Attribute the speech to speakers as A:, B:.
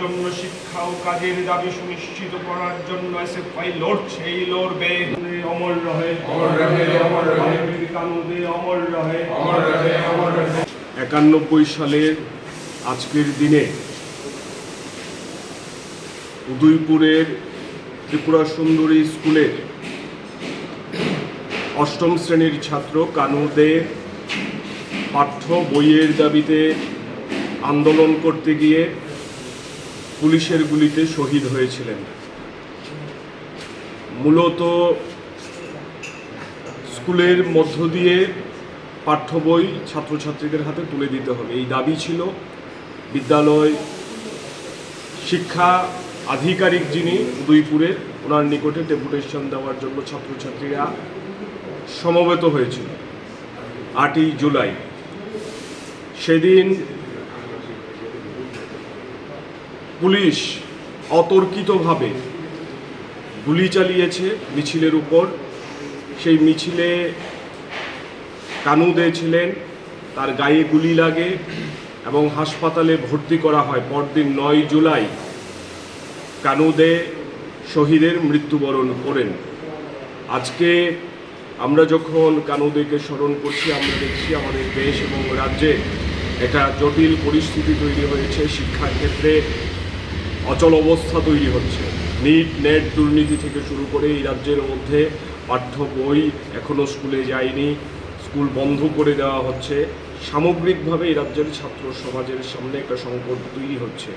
A: জন্য শিক্ষা ও কাজের দাবি সুনিশ্চিত করার জন্য এসএফআই লড়ছে এই লড়বে অমর রহে
B: অমর রহে, অমর রহে।
A: কানুদে অমর রহে
B: অমর রহে, অমর রহে।
A: একানব্বই সালের আজকের দিনে উদয়পুরের ত্রিপুরা সুন্দরী স্কুলের অষ্টম শ্রেণির ছাত্র কানুদে পাঠ্য বইয়ের দাবিতে আন্দোলন করতে গিয়ে পুলিশের গুলিতে শহীদ হয়েছিলেন। মূলত স্কুলের মধ্য দিয়ে পাঠ্য বই ছাত্রছাত্রীদের হাতে তুলে দিতে হবে। এই দাবি ছিল বিদ্যালয় শিক্ষা আধিকারিক যিনি উদয়পুরের, ওনার নিকটে ডেপুটেশন দেওয়ার জন্য ছাত্রছাত্রীরা সমবেত হয়েছিল। আটই জুলাই। সেদিন পুলিশ অতর্কিতভাবে গুলি চালিয়েছে মিছিলের উপর। সেই মিছিলে কানুদে ছিলেন, তার গায়ে গুলি লাগে এবং হাসপাতালে ভর্তি করা হয়। পরদিন নয় জুলাই কানুদে শহীদের মৃত্যুবরণ করেন। আজকে আমরা যখন কানুদেকে স্মরণ করছি, আমরা দেখছি আমাদের দেশ এবং রাজ্যে একটা জটিল পরিস্থিতি তৈরি হয়েছে শিক্ষার ক্ষেত্রে। অচল অবস্থা তৈরি হচ্ছে। নিট, নেট দুর্নীতি থেকে শুরু করে এই রাজ্যের মধ্যে পাঠ্য বই এখনও স্কুলে যায়নি। স্কুল বন্ধ করে দেওয়া হচ্ছে। সামগ্রিকভাবে এই রাজ্যের ছাত্র সমাজের সামনে একটা সংকট তৈরি হচ্ছে।